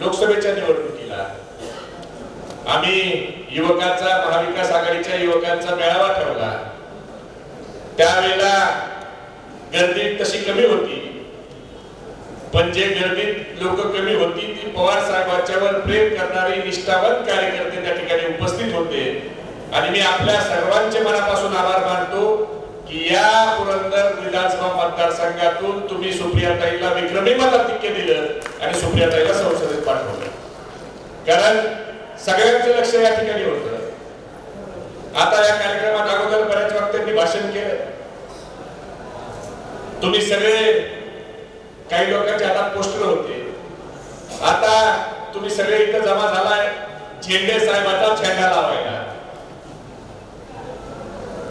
लोकसभेच्या निवडणुकीला. आम्ही युवकांचा महाविकास आघाडीच्या युवकांचा मेळावा ठेवला त्यावेळेला गर्दी तशी कमी होती. पण जे गर्दीत लोक कमी होती ती पवार साहेबांच्यावर प्रेम करणारे निष्ठावंत कार्यकर्ते त्या ठिकाणी उपस्थित होते. आणि मी आपल्या सर्वांचे मनापासून आभार मानतो की या पुरंदर विधानसभा मतदारसंघातून तुम्ही सुप्रियाताईला विक्रमी मताधिक्य दिलं आणि सुप्रियाताईला संसदेत कारण सगळ्यांचं लक्ष या ठिकाणी होतं. आता या कार्यक्रमात अगोदर बऱ्याच वक्त्यांनी भाषण केलं. तुम्ही सगळे काही लोकांचे हातात पोस्टर होते. आता तुम्ही सगळे इथं जमा झालाय. झेंडे साहेबाचा झेंडा लावायला.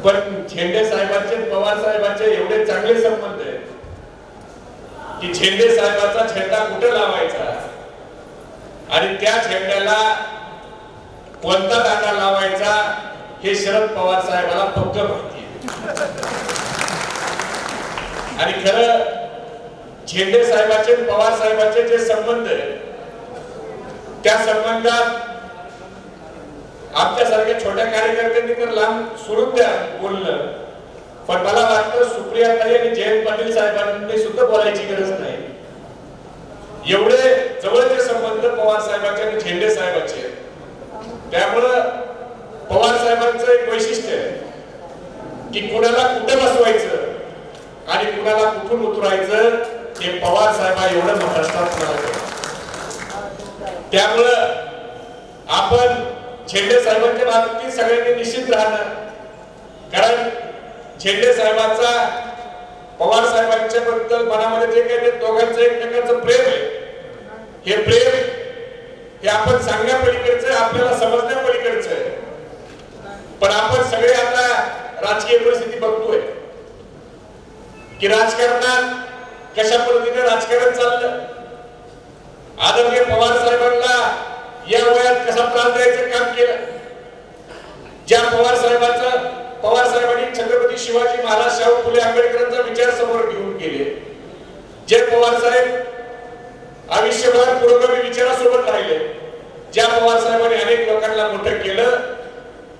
पण झेंडे साहेबांचे पवार साहेबांचे एवढे चांगले संबंध आहेत की झेंडे साहेबाचा झेंडा कुठे लावायचा? आणि त्या झेंड्याला कोणता दांडा लावायचा हे शरद पवार साहेबाला फक्त माहिती आहे. आणि खरं झेंडे साहेबाचे पवार साहेबाचे जे संबंध त्या संबंधात आमच्यासारख्या छोट्या कार्यकर्त्यांनी तर लांब सोडून द्या बोललं पण मला वाटतं सुप्रिया ताई आणि जयंत पाटील साहेबांनी सुद्धा बोलायची गरज नाही एवढे जवळचे संबंध पवार साहेबांचे आणि झेंडे साहेबांचे. त्यामुळं पवार साहेबांचं एक वैशिष्ट्य आहे की कुणाला कुठे बसवायचं आणि कुणाला कुठून उतरायचं हे पवार साहेबा एवढं महाराष्ट्रात कुणाला त्यामुळं आपण झेंडे साहेबांच्या बाबतीत सगळ्यांनी निश्चित राहणार कारण झेंडे साहेबांचा पवार साहेबांच्या बद्दल मनामध्ये जे काही ते दोघांचं एकमेकांचं प्रेम आहे. हे प्रेम हे आपण सांगण्या पलीकडचं आपल्याला समजण्या पलीकडचं आहे. पण आपण सगळे आता राजकीय परिस्थिती बघतोय. की राजकारणात कशा पद्धतीने राजकारण चाललं? आदरणीय पवार साहेबांना या वयात कसा त्रास द्यायचं काम केलं? ज्या पवार साहेबांचं पवार साहेबांनी छत्रपती शिवाजी महाराज शाहू फुले आंबेडकरांचा विचार समोर घेऊन गेले जे पवार साहेब आयुष्यभर पुरोगामी विचारासोबत राहिले. ज्या पवार साहेबांनी अनेक लोकांना मोठं केलं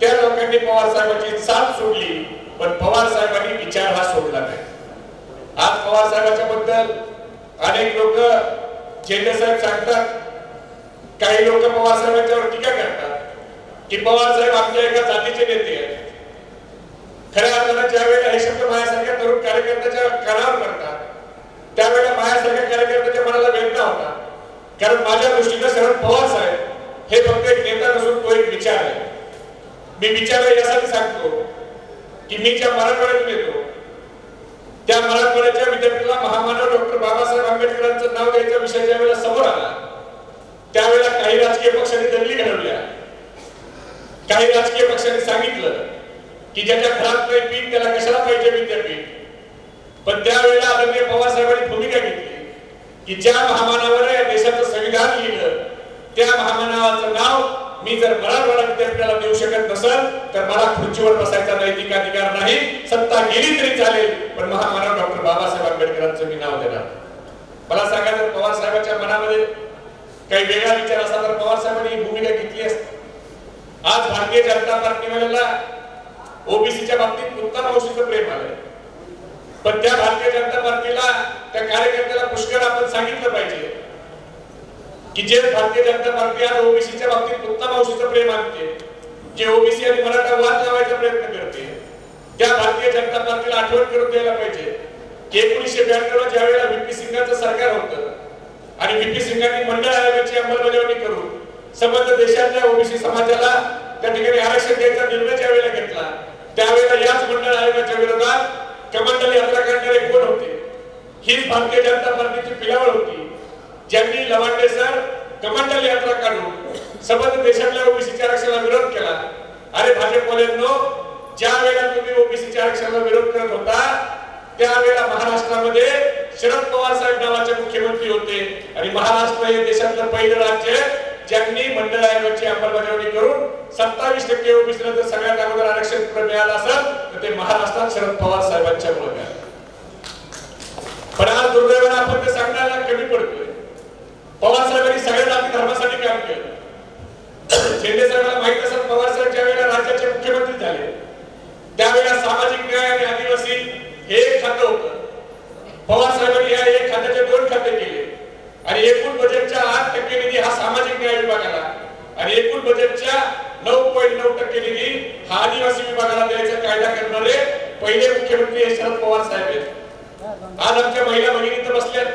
त्या लोकांनी पवार साहेबांची साथ सोडली पण पवार साहेबांनी विचार हा सोडला नाही. आज पवार साहेबांच्या बद्दल अनेक लोक झेंडे साहेब सांगतात काही लोक पवार साहेबांच्यावर टीका करतात की पवार साहेब आमच्या एका जातीचे नेते आहेत. खऱ्या अर्थानं ज्या वेळेला हे शब्द माझ्यासारख्या तरुण कार्यकर्त्याच्या कानावर करतात त्यावेळेला माझ्यासारख्या कार्यकर्त्याच्या मनाला वेदना होता कारण माझ्या दृष्टीनं शरद पवार साहेब हे फक्त एक नेता नसून तो एक विचार आहे. मी विचार आहे यासाठी सांगतो की मी ज्या मराठवाड्यातून येतो त्या मराठवाड्याच्या विद्यापीठाला महामानव डॉक्टर बाबासाहेब आंबेडकरांचं नाव द्यायचा विषय ज्या वेळेला समोर आला. त्यावेळेला काही राजकीय पक्षांनी दंगली घडवल्या. काही राजकीय पक्षांनी सांगितलं की ज्याच्या घरात काही पीठ त्याला कशाला पाहिजे विद्यापीठ? पण त्यावेळेला आदरणीय पवार साहेबांनी भूमिका घेतली. की ज्या महामानावर या देशाचं संविधान लिहिलं त्या महामानावाचं नाव मी जर मराठवाडा विद्यापीठाला देऊ शकत नसल तर मला खुर्चीवर बसायचा नैतिक अधिकार नाही सत्ता गेली तरी चालेल पण महामानव डॉक्टर बाबासाहेब आंबेडकरांचं मी नाव देणार. मला सांगा जर पवार साहेबांच्या मनामध्ये काही वेगळा विचार असता तर पवार साहेबांनी ही भूमिका घेतली असती. आज भारतीय जनता पार्टीवाल्याला ओबीसीच्या बाबतीत उत्तम औषधीचं प्रेम आलंय. पण त्या भारतीय जनता पार्टीला त्या कार्यकर्त्याला पुष्कळ आपण सांगितलं पाहिजे. की जे भारतीय जनता पार्टी आज ओबीसीच्या बाबतीत उत्तम औषधीचं प्रेम आणते जे ओबीसी आणि मराठा वाद लावायचा प्रयत्न करते त्या भारतीय जनता पार्टीला आठवण करून द्यायला पाहिजे. की एकोणीसशे ब्याण्णव ज्या वेळेला व्हीपी सिंगाचं सरकार होतं आणि व्हीपी सिंगांनी मंडळ आयोगाची अंमलबजावणी करून संबंध देशातल्या ओबीसी समाजाला त्या ठिकाणी आरक्षण द्यायचा निर्णय ज्या वेळेला घेतला त्यावेळेला याच मंडळ आयोगाच्या विरोधात कमंडल यात्रा करणारे कोण होते? हीच भारतीय जनता पार्टीची पिलावळ होती. ज्यांनी लवांडे सर कमंडल यात्रा काढून संबंध देशातल्या ओबीसीच्या आरक्षणाला विरोध केला. अरे भाजपवाल्यांनो ज्या वेळेला तुम्ही ओबीसीच्या आरक्षणाला विरोध करत होता त्यावेळेला महाराष्ट्रामध्ये शरद पवार साहेब नावाचे मुख्यमंत्री होते. आणि महाराष्ट्र हे देशातलं पहिलं राज्य ज्यांनी मंडळ आयोगाची अंमलबजावणी करून सत्तावीस टक्के ओबीसीला जर सगळ्यात अगोदर आरक्षण मिळालं असेल तर ते महाराष्ट्रात शरद पवार साहेबांच्या मुळे मिळालं. पण आज दुर्दैवाने आपण ते सांगण्याला कमी पडतोय. पवार साहेबांनी सगळ्या जाती धर्मासाठी काम केलं. शिंदे साहेबांना माहीत असत पवार साहेब ज्या वेळेला राज्याचे मुख्यमंत्री झाले त्यावेळेला सामाजिक न्याय आणि आदिवासी हे एक खातं होतं. पवार साहेबांनी या एक खात्याचे दोन खाते केले. आणि एकूण बजेटच्या आठ टक्के निधी हा सामाजिक न्याय विभागाला. आणि एकूण बजेटच्या नऊ पॉईंट नऊ टक्के निधी हा आदिवासी विभागाला द्यायचा कायदा करणारे पहिले मुख्यमंत्री हे शरद पवार साहेब आहेत. आज आमच्या महिला भगिनी तर बसल्यात.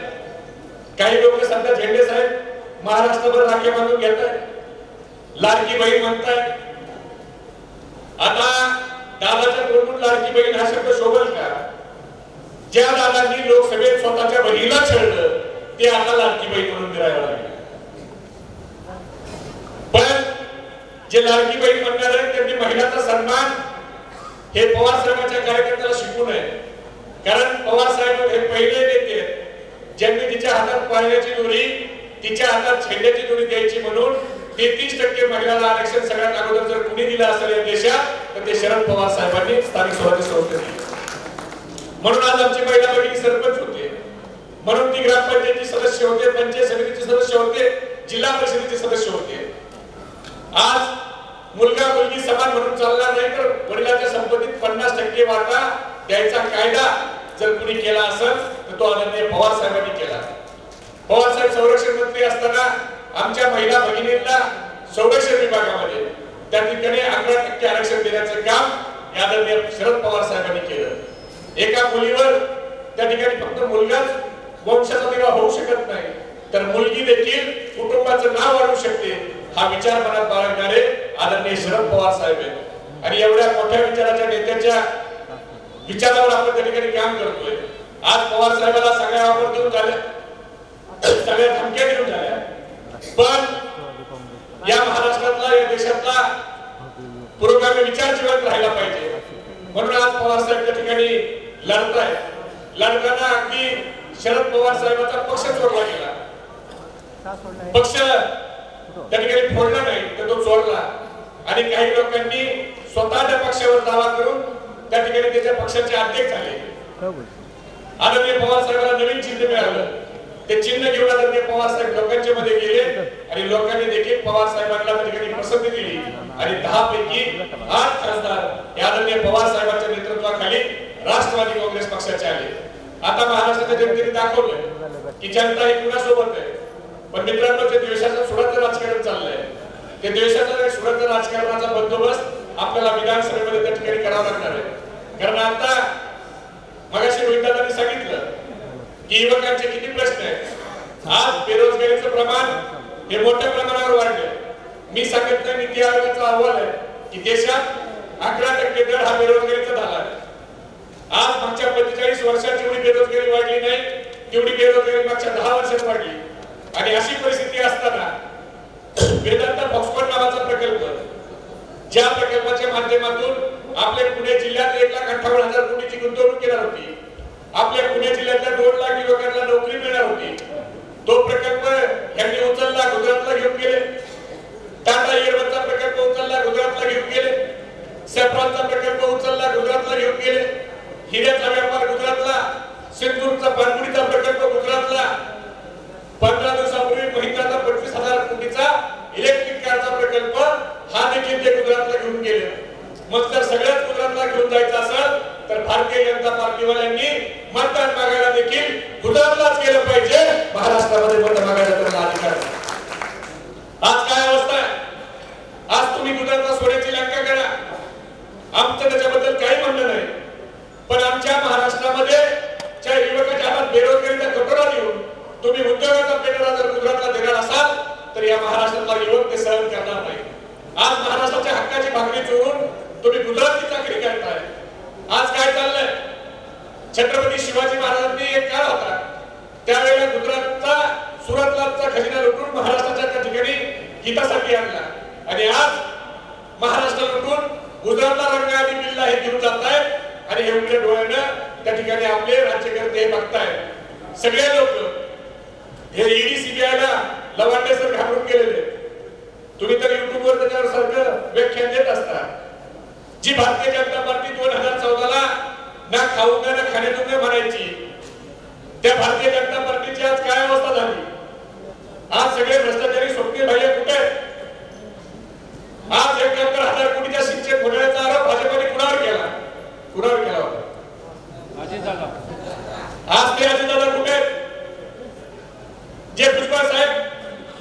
काही लोक सध्या झेंडे साहेब महाराष्ट्रभर राखे बांधून घेत आहेत लाडकी बहीण म्हणताय आता दादाच्या तोंडून लाडकी बहीण हा शब्द शोभल का? ज्या दादांनी लोकसभेत स्वतःच्या बहिणीला छळलं ते आता लाडकी बाई म्हणून मिळायला लागले. पण जे लाडकी बाई म्हणणार आहेत त्यांनी महिलाचा सन्मान हे पवार साहेबांच्या कार्यकर्त्याला शिकू नये. कारण पवार साहेब हे पहिले नेते ज्यांनी तिच्या हातात पाळण्याची दोरी तिच्या हातात झेंड्याची दोरी द्यायची म्हणून तेहतीस टक्के महिलांना आरक्षण सगळ्यात अगोदर जर कुणी दिलं असेल या देशात तर ते शरद पवार साहेबांनी स्थानिक स्वराज्य संस्थेत म्हणून आज आमची महिला भगिनी सरपंच होते. म्हणून ती ग्रामपंचायतीचे सदस्य होते पंचायत समितीचे सदस्य होते जिल्हा परिषदेचे सदस्य होते. आज मुलगा मुलगी समान म्हणून चालणार नाही तर वडिलाच्या संपत्तीत पन्नास टक्के वाटा द्यायचा कायदा जर कुणी केला असेल तर तो आदरणीय पवार साहेबांनी केला. पवार साहेब संरक्षण मंत्री असताना आमच्या महिला भगिनींना संरक्षण विभागामध्ये त्या ठिकाणी अकरा टक्के आरक्षण देण्याचं काम या आदरणीय शरद पवार साहेबांनी केलं. एका मुलीवर त्या ठिकाणी फक्त मुलगाच वंशाचा दिवा होऊ शकत नाही. तर मुलगी देखील कुटुंबाचं नाव वाढवू शकते. हा विचार मनात बाळगणारे आदरणीय शरद पवार साहेब आहेत. आणि एवढ्या मोठ्या विचाराच्या नेत्याच्या विचारावर आपण त्या ठिकाणी काम करतोय. आज पवार साहेबाला सगळ्या ऑफर देऊन झाल्या. सगळ्या धमक्या देऊन झाल्या. पण या महाराष्ट्रातला या देशातला पुरोगामी विचार जीवन राहिला पाहिजे. म्हणून आज पवार साहेब त्या ठिकाणी लढताय लढताना अगदी शरद पवार साहेबांचा पक्ष चोरला गेला. पक्ष त्या ठिकाणी फोडला नाही तर तो चोरला. आणि काही लोकांनी स्वतःच्या पक्षावर दावा करून त्या ठिकाणी त्याच्या पक्षाचे अध्यक्ष झाले. आदरणीय पवार साहेबांना नवीन चिन्ह मिळालं. ते चिन्ह घेऊन आदरणीय पवार साहेब लोकांच्या मध्ये गेले आणि लोकांनी देखील पवार साहेबांना त्या ठिकाणी पसंती दिली. आणि दहा पैकी आठ खासदार या आदरणीय पवार साहेबांच्या नेतृत्वाखाली राष्ट्रवादी काँग्रेस पक्षाचे आले. आता महाराष्ट्राच्या जनतेने दाखवलंय की जनता ही कुणासोबत आहे. पण मित्रांनो जे द्वेषाचं सुडाचं राजकारण चाललंय ते द्वेषाचं आणि सुडाचं राजकारणाचा बंदोबस्त आपल्याला विधानसभेमध्ये त्या ठिकाणी करावा लागणार आहे. कारण आता मगाशी रोहितदादांनी सांगितलं की युवकांचे किती प्रश्न आहेत. आज बेरोजगारीचं प्रमाण हे मोठ्या प्रमाणावर वाढलंय. मी सांगत नाही नीती आयोगाचा अहवाल आहे की देशात अकरा टक्के दर हा बेरोजगारीचा झाला आहे. आज मागच्या पंचेचाळीस वर्षात जेवढी बेरोजगारी वाढली नाही तेवढी बेरोजगारी मागच्या दहा वर्षात वाढली. आणि अशी परिस्थिती असताना वेदांत फॉक्सकॉन नावाचा प्रकल्प ज्या प्रकल्पाच्या माध्यमातून आपल्या पुणे जिल्ह्यात एक लाख अठ्ठावन्न हजार कोटीची गुंतवणूक केणार होती. आपल्या पुणे जिल्ह्यातल्या दोन लाख युवकांना नोकरी मिळणार होती. तो प्रकल्प यांनी उचलला गुजरातला घेऊन गेले. टाटा एअरवरचा प्रकल्प उचलला गुजरातला घेऊन गेले. सॅफ्रॉनचा प्रकल्प हिऱ्याचा व्यापार गुजरातला सिंदूरचा पानपुडीचा प्रकल्प गुजरातला. पंधरा दिवसापूर्वी महिंद्राचा पंचवीस हजार कोटीचा इलेक्ट्रिक कारचा प्रकल्प हा देखील ते गुजरातला घेऊन गेले. मग जर सगळ्याच गुजरातला घेऊन जायचं असेल तर भारतीय जनता पार्टीवाल्यांनी मतदान मागायला देखील गुजरातलाच केलं पाहिजे. महाराष्ट्रामध्ये मत मागायला त्यांना अधिकार आज काय अवस्था आहे? आज तुम्ही गुजरातला सोन्याची लंका करा. आमचं त्याच्याबद्दल पण आमच्या महाराष्ट्रामध्ये ज्या युवकाच्या हातात बेरोजगारीचा कटोरा देऊन तुम्ही उद्योगाचा पेटरा जर गुजरातला देणार असाल तर या महाराष्ट्रातला युवक ते सहन करणार नाही. आज महाराष्ट्राच्या हक्काची भाकरी चोरून तुम्ही गुजरातची चाकरी करताय आज काय चाललंय? छत्रपती शिवाजी महाराजांनी एक काळ होता. त्यावेळेला गुजरातचा सुरतला खजिना लुटून महाराष्ट्राच्या त्या ठिकाणी हितासाठी आणला. आणि आज महाराष्ट्र लुटून गुजरातला रंग आणि पिल्ला हे घेऊन जात आहेत. आणि हे उलट डोळ्यानं त्या ठिकाणी आपले राज्यकर्ते हे बघताय. सगळे लोक हे ईडी सीबीआयला लवांडे सर घाबरून गेलेले. तुम्ही तर युट्यूबवर त्याच्यावर सारखं व्याख्यान देत असता. जी भारतीय जनता पार्टी दोन हजार चौदा ला ना खाऊ ना खाण्यातून म्हणायची त्या भारतीय जनता पार्टीची आज काय अवस्था झाली? आज सगळे भ्रष्टाचारी स्वप्ने बाह्य कुठे आज एक हजार आज ते दादा कुठे जे भुजबळ साहेब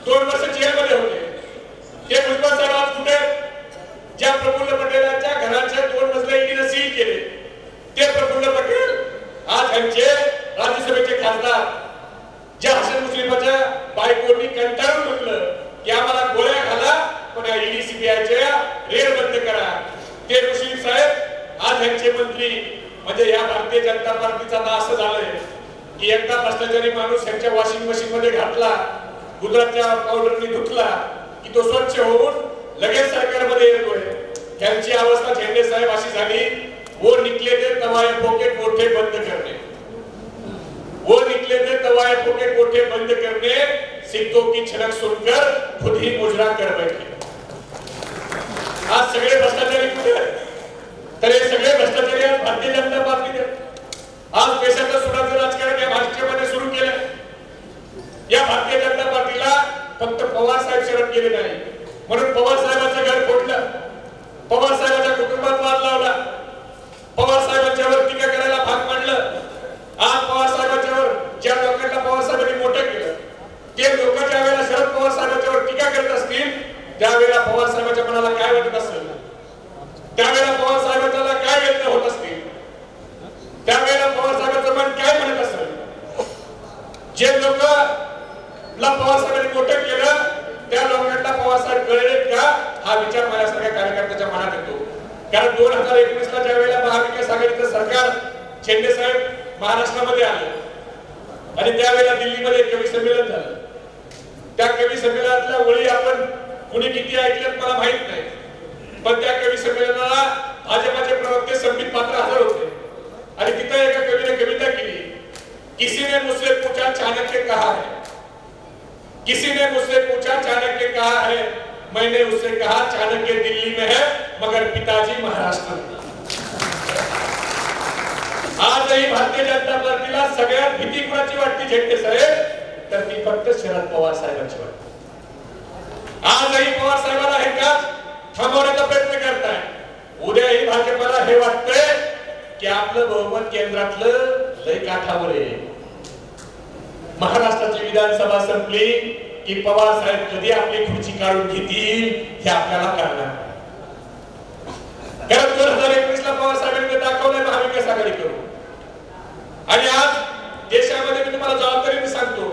दोन वर्ष जेलमध्ये होते ते भुजबळ साहेब आज कुठे ज्या प्रफुल्ल पटेलांच्या घराच्या दोन मजल्या ईडीनं सील केले ते प्रफुल्ल पटेल आज यांचे राज्यसभेचे खासदार। ज्या हसन मुस्लिमाच्या बायकोनी कंटाळून म्हटलं की आम्हाला गोळ्या घाला पण या ईडी सीबीआयच्या रेड बंद करा। ते मुस्लिम साहेब आज यांचे मंत्री म्हणजे या भारतीय जनता पार्टीचा आता असं झालंय की एकदा भ्रष्टाचारी माणूस यांच्या वॉशिंग मशीन मध्ये घातला गुजरातच्या पावडरनी धुतला की तो स्वच्छ होऊन लगेच सरकारमध्ये येतोय. त्यांची अवस्था झेंडे साहेब अशी झाली वो निकले ते तवाय पोके कोठे बंद करणे. वो निकले ते तवाय के कोठे बंद करने सिद्धों की छनक सुनकर खुद ही मुजरा कर बैठे. आज सगळे भ्रष्टाचारी कुठे? आहेत? तर हे सगळे भ्रष्टाचारी आज भारतीय जनता पार्टीचे. आज देशाचं सुडाचं राजकारण या भाजपमध्ये सुरू केलं या भारतीय जनता पार्टीला फक्त पवार साहेब शरण गेले नाही. म्हणून पवार साहेबांचं घर फोडलं. पवार साहेबांच्या कुटुंबात वाद लावला. पवार साहेबांच्यावर टीका करायला भाग पाडलं आज पवार साहेबांच्यावर ज्या लोकांना पवार साहेबांनी मोठं केलं ते लोक ज्या वेळेला शरद पवार साहेबांच्यावर टीका करत असतील त्यावेळेला पवार साहेबांच्या मनाला काय वाटत असेल? त्यावेळेला पवार साहेबांना काय व्यक्त होत असतील त्यावेळेला पवार साहेबांचं मन काय म्हणत असेल जे लोक ला पवार साहेबांनी मोठं केलं त्या लोकांना पवार साहेब कळले का? हा विचार माझ्यासारख्या कार्यकर्त्याच्या मनात येतो. कारण दोन हजार एकवीस ला ज्या वेळेला महाविकास आघाडीचं सरकार शेंडे साहेब महाराष्ट्रामध्ये आले आणि त्यावेळेला दिल्लीमध्ये कवी संमेलन झालं. त्या कवी संमेलनातल्या ओळी आपण कुणी किती ऐकल्यात मला माहीत नाही. पण त्या कवी संमेलनाला भाजपाचे प्रवक्ते संबित पात्र हजर होते. आणि तिथे एका कवीने कविता केली. किसी ने मुझसे पूछा चाणक्य कहा है? किसी ने मुझसे पूछा चाणक्य कहा है? मैंने उससे कहा चाणक्य दिल्ली में है मगर पिताजी महाराष्ट्र में। आजही भारतीय जनता पार्टीला सगळ्यात भीती कुणाची वाटते झेंडे साहेब तर ती फक्त शरद पवार साहेबांची वाटते. आजही पवार साहेबांना हे का थांबवण्याचा प्रयत्न करताय उद्याही भाजपला हे वाटतंय की आपलं बहुमत केंद्रातलं लय काठावर आहे. महाराष्ट्राची विधानसभा संपली की पवार साहेब कधी आपली खुर्ची काढून घेतील हे आपल्याला कळणार कारण दोन हजार एकवीस ला पवार साहेबांनी दाखवलंय महाविकास आघाडी करू आणि आज देशामध्ये मी तुम्हाला जबाबदारीने सांगतो.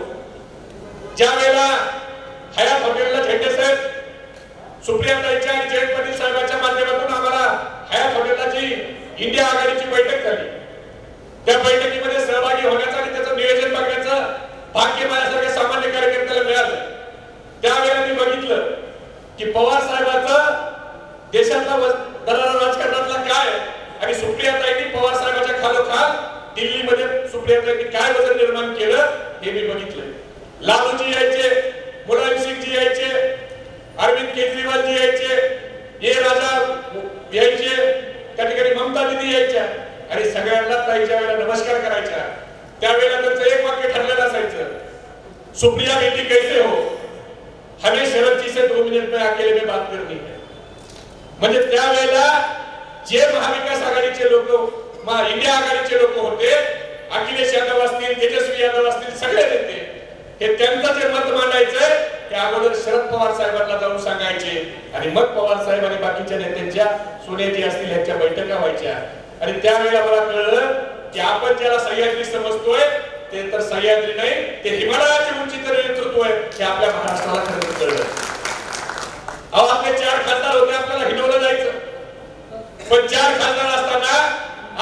ज्या वेळेला हयात हॉटेलला झेंडे साहेब सुप्रियाताईच्या आणि जयंत पाटील साहेबांच्या माध्यमातून आम्हाला हयात हॉटेलाची इंडिया आघाडीची बैठक झाली. त्या बैठकीमध्ये सहभागी होण्याचं आणि त्याचं नियोजन बघण्याचं भाग्य माझ्यासारख्या सामान्य कार्यकर्त्याला मिळालं. त्यावेळेला मी बघितलं की पवार साहेबांचं देशातला दरारा राजकारणातला काय आणि सुप्रियाताईंनी पवार साहेबांच्या खालोखाल दिल्लीमध्ये सुप्रियाताईंनी काय वजन निर्माण केलं हे मी बघितलं लालूजी यांचे मुलांशी अरविंद केजरीवालजी यायचे ये राजा यायचे त्या ठिकाणी ममता दिदी यायच्या आणि सगळ्यांना त्याच्या वेळेला नमस्कार करायच्या. त्यावेळेला त्यांचं एक वाक्य ठरलेलं असायचं सुप्रिया बेटी कैसे हो? हमें शरद जी से दो मिनट में अकेले में बात करनी है. म्हणजे त्यावेळेला जे महाविकास आघाडीचे लोक इंडिया आघाडीचे लोक होते अखिलेश यादव असतील तेजस्वी यादव असतील सगळे नेते हे त्यांचं जे मत मांडायचंय ते अगोदर शरद पवार साहेबांना जाऊन सांगायचे. आणि मग पवार साहेब आणि बाकीच्या नेत्यांच्या सोन्याची असतील ह्यांच्या बैठका व्हायच्या. आणि त्यावेळेला मला कळलं की आपण ज्याला सह्याद्री समजतोय ते तर सह्याद्री नाही ते हिमालयाची उंची तर नेतृत्व आहे हे आपल्या महाराष्ट्राला खरं कळलं. अहो आपले चार खासदार होते आपल्याला हिनवलं जायचं. पण चार खासदार असताना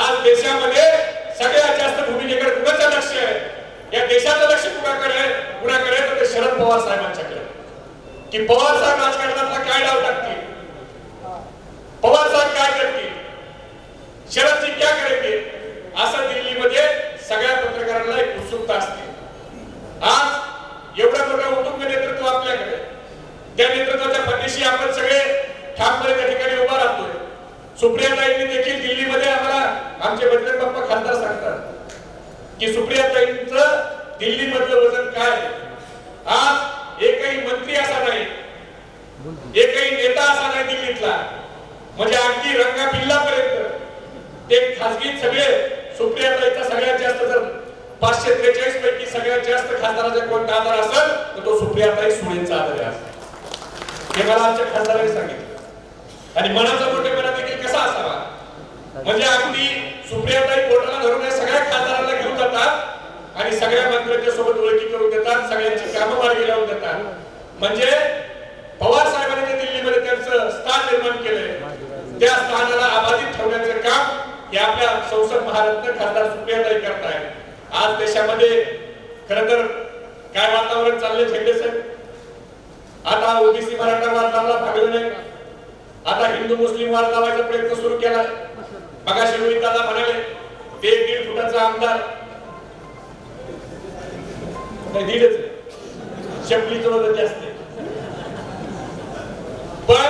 आज देशामध्ये सगळ्यात जास्त भूमिकेकडे कुणाचं लक्ष आहे. या देशाचं लक्ष कुणाकडे आहे? कुणाकडे तर ते शरद पवार साहेबांच्याकडे. की पवार साहेब राजकारणातला काय डाव टाकतील? पवार साहेब काय करतील? शरदजी क्या करेंगे? असं दिल्लीमध्ये सगळ्या पत्रकारांना एक उत्सुकता असते. आज एवढं मोठं उत्तुंग नेतृत्व आपल्याकडे त्या नेतृत्वाच्या पाठीशी आपण सगळे ठामपणे त्या ठिकाणी उभा राहतोय. सुप्रियाताईंनी देखील दिल्लीमध्ये आम्हाला आमचे बजरंग बाप्पा खासदार की सुप्रियाताईंचं दिल्ली मधलं वजन काय आहे? आज एकही मंत्री असा नाही. एकही नेता असा नाही दिल्लीतला. म्हणजे अगदी रंगा पिल्लापर्यंत ते खासगी सगळे सुप्रियाताईचा सगळ्यात जास्त जर पाचशे त्रेचाळीस पैकी सगळ्यात जास्त खासदाराचा कोणता आधार असेल तर तो सुप्रियाताई सुळेंचा आधार आहे. हे मला आमच्या खासदारांनी सांगितलं. आणि मनाचा मोठेपणा देखील कसा असावा? म्हणजे अगदी सुप्रियाताई कोर्टाला धरून या सगळ्या खासदारांना घेऊन जातात आणि सगळ्या मंत्र्यांच्या सोबत ओळखी करून देतात सगळ्यांची कामं मार्गी लावून देतात. म्हणजे पवार साहेबांनी जे दिल्लीमध्ये त्यांचं स्थान निर्माण केलंय त्या स्थानाला अबाधित ठेवण्याचं काम हे आपल्या संसद महारत्न खासदार सुप्रियाताई करतायत. आज देशामध्ये खर तर काय वातावरण चाललंय झेंडे साहेब? आता ओबीसी मराठा वाद लावला भागलं नाही. आता हिंदू मुस्लिम वाद लावायचा प्रयत्न सुरू केलाय. मगाशी रोहित दादा म्हणाले ते एक दीड फुटाचा आमदार. नाही दीडच शपली शपलीचं जास्त पण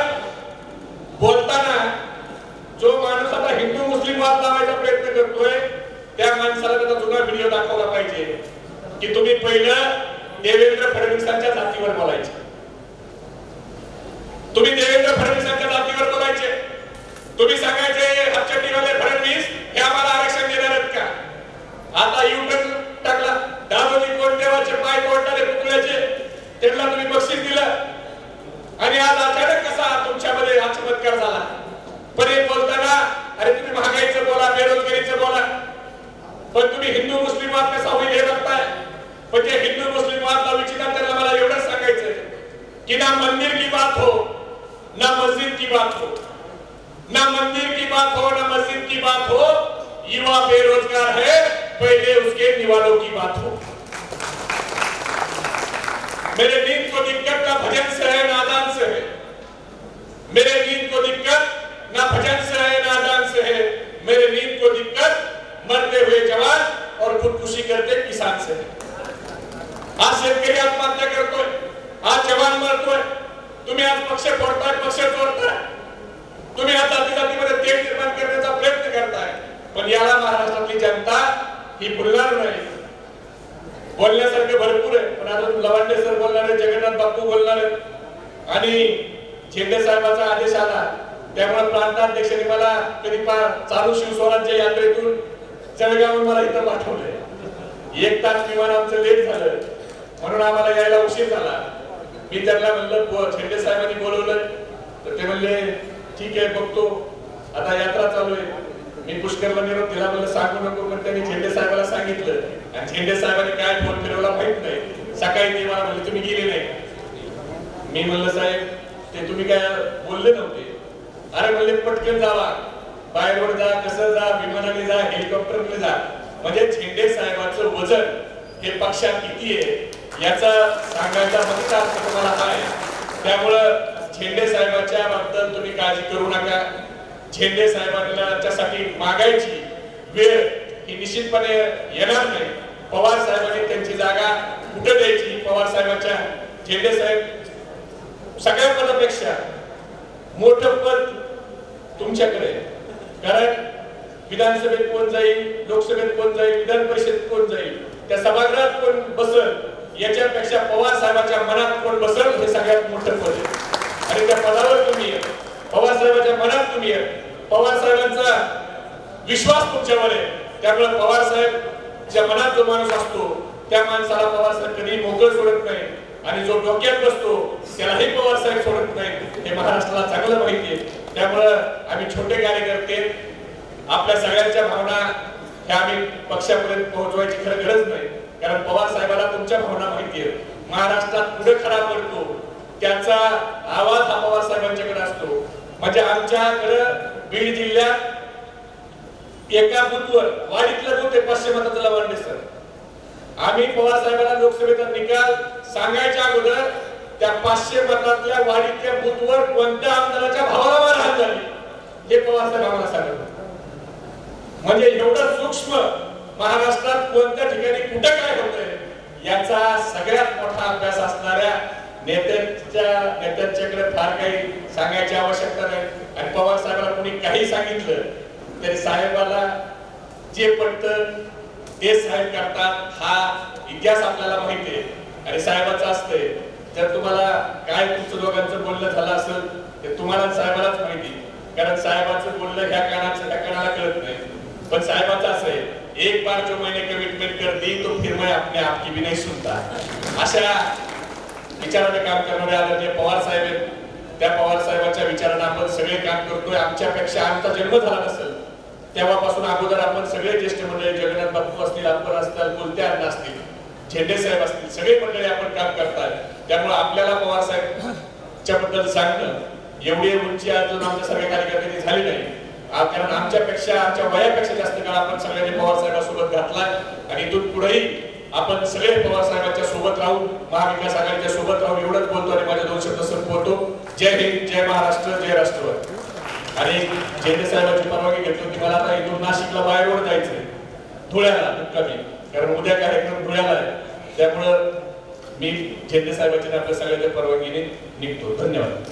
बोलताना जो माणूस आता हिंदू मुस्लिम वाद लावायचा प्रयत्न करतोय त्या माणसाला त्याचा जुना व्हिडिओ दाखवला पाहिजे की तुम्ही पहिलं देवेंद्र फडणवीसांच्या जातीवर बोलायचे. तुम्ही देवेंद्र फडणवीसांच्या जातीवर बोलायचे. तुम्ही सांगायचे हातचड्डीवाले फडणवीस हे आम्हाला आरक्षण देणार आहेत का? आता युटर्न टाकला. दादोजी कोणदेवाचे पाय कोणताले पुतळ्याचे त्यांना तुम्ही हो युवा बेरोजगार है, पहले उसके निवालों की बात हो। मेरे नींद को दिक्कत ना भजन से है, ना अजान से है। मेरे नींद को दिक्कत ना भजन से है, ना अजान से है। मेरे नींद को दिक्कत मरते हुए जवान और खुदकुशी करते किसान से है। आज शेतकरी आत्महत्या करतोय आज जवान मरते मरतोय तुम्ही आज पक्ष फोडताय पक्ष तोडताय तुम्ही या जाती जातीमध्ये तेढ निर्माण करण्याचा प्रयत्न करताय. पण याला महाराष्ट्रातली जनता ही बोलणार नाही. बोलण्यासारखे भरपूर आहे. पण अजून लवांडे सर बोलणार आहे जगन्नाथ बापू बोलणार आहे आणि झेंडे साहेबाचा आदेश आला. त्यामुळे प्रांताध्यक्षांनी मला कधी पा चालू शिवस्वराज्य यात्रेतून जळगावून मला इथं पाठवलंय. एक तास विमान आमचं लेट झालं. म्हणून आम्हाला यायला उशीर झाला. मी त्यांना म्हणलं "बो- झेंडे साहेबांनी बोलवलं. तर ते म्हणले ठीक आहे बघतो. आता यात्रा चालू आहे. मी पुष्करला निरोप दिला मला सांगू नको पण त्यांनी झेंडे साहेबाला सांगितलं. आणि झेंडे साहेबांनी काय फोन फिरवला माहीत नाही. सकाळी ते मला म्हणले तुम्ही गेले नाही. मी म्हणलं साहेब ते तुम्ही काय बोलले नव्हते. अरे म्हणले पटकन जावा बाहेरवर जा कसं जा विमानाने जा हेलिकॉप्टरने जा. म्हणजे झेंडे साहेबांचं वजन हे पक्षात किती आहे याचा सांगायचा मतदार तुम्हाला काय त्यामुळं झेंडे साहेबांच्या बाबतीत तुम्ही काळजी करू नका. झेंडे साहेबांच्यासाठी मागायची वेळ ही निश्चितपणे येणार नाही. पवार साहेबांनी त्यांची जागा कुठे द्यायची? पवार साहेबांच्या झेंडे साहेब सगळ्या पदापेक्षा मोठं पद तुमच्याकडे कारण विधानसभेत कोण जाईल लोकसभेत कोण जाईल विधान परिषदेत कोण जाईल त्या सभागृहात कोण बसल याच्यापेक्षा पवार साहेबांच्या मनात कोण बसल हे सगळ्यात मोठं पद आहे. आणि पदावर तुम्ही पवारसाहेबांच्या मनात तुम्ही पवारसाहेबांचा विश्वास तुमच्यावर आहे. त्यामुळे पवार साहेबच्या मनात जो माणूस असतो त्या माणसाला पवारसाहेब कधी मोकळ सोडत नाही. आणि जो डोक्यात बसतो त्यालाही पवारसाहेब सोडत नाही. हे महाराष्ट्राला चांगलं माहिती आहे. त्यामुळं आम्ही छोटे कार्यकर्ते आपल्या सगळ्यांच्या भावना ह्या आम्ही पक्षापर्यंत पोहोचवायची खरं गरज नाही. कारण पवार साहेबाला तुमच्या भावना माहिती आहेत. महाराष्ट्रात पुढे खरा पडतो. त्याचा आवाज हा पवार साहेबांच्याकडे असतो. म्हणजे आमच्याकडं बीड जिल्ह्यात एका बुथवर वाडीतलं बूथ आहे पाचशे मताचं लवांडे सर आम्ही पवार साहेबांना लोकसभेचा निकाल सांगायच्या अगोदर त्या पाचशे मतातल्या वाडीतल्या बुथवर कोणत्या आमदाराच्या भावाला मारहाण झाली? हे पवार साहेब आम्हाला सांगत म्हणजे एवढं सूक्ष्म महाराष्ट्रात कोणत्या ठिकाणी कुठं काय होतंय याचा सगळ्यात मोठा अभ्यास असणाऱ्या नेत्यांच्या नेत्यांच्याकडे फार काही सांगायची आवश्यकता नाही. आणि पवार साहेबाला कोणी काही सांगितलं तरी साहेबाला जे पडतं ते साहेब करतात. हा इतिहास आपल्याला माहिती आहे. आणि साहेबाचं असतंय. जर तुम्हाला काय तुमचं दोघांचं बोलणं झालं असेल ते तुम्हाला साहेबालाच माहिती. कारण साहेबाचं बोलणं ह्या कानाचं ह्या कानाला कळत नाही. पण साहेबाचं असं आहे. एक बार जो मैंने कमिटमेंट कर दी तो फिर मैं अपने आप की भी नहीं सुनता अशा विचाराने काम करणारे आदरणीय पवार साहेब आहेत. त्या पवार साहेबांच्या विचारानं आपण सगळे काम करतोय. आमच्यापेक्षा आमचा जन्म झाला नसेल तेव्हापासून अगोदर आपण सगळे ज्येष्ठ मंडळी जगन्नाथ बापू असतील आपण असतील कोणते अण्णा असतील झेंडे साहेब असतील सगळे मंडळी आपण काम करतात त्यामुळे आपल्याला पवार साहेबच्या बद्दल सांगणं एवढी उंची अजून आमच्या सगळ्या कार्यकर्त्यांनी झाली नाही. कारण आमच्यापेक्षा आमच्या वयापेक्षा जास्त काळ आपण सगळ्यांनी पवार साहेबांसोबत घातला आणि इथून पुढेही आपण सगळे पवार साहेबांच्या सोबत राहू महाविकास आघाडीच्या सोबत राहू एवढंच बोलतो आणि माझ्या दोन शब्द संपवतो. जय हिंद जय महाराष्ट्र जय राष्ट्रवाद. आणि झेंडे साहेबांची परवानगी घेतली की मला आता इथून नाशिकला बाहेरवर जायचंय. धुळ्याला मुक्कामी. कारण उद्या कार्यक्रम धुळ्याला आहे. त्यामुळं मी झेंडे साहेबांच्या आपल्या सगळ्यांच्या परवानगीने निघतो. धन्यवाद.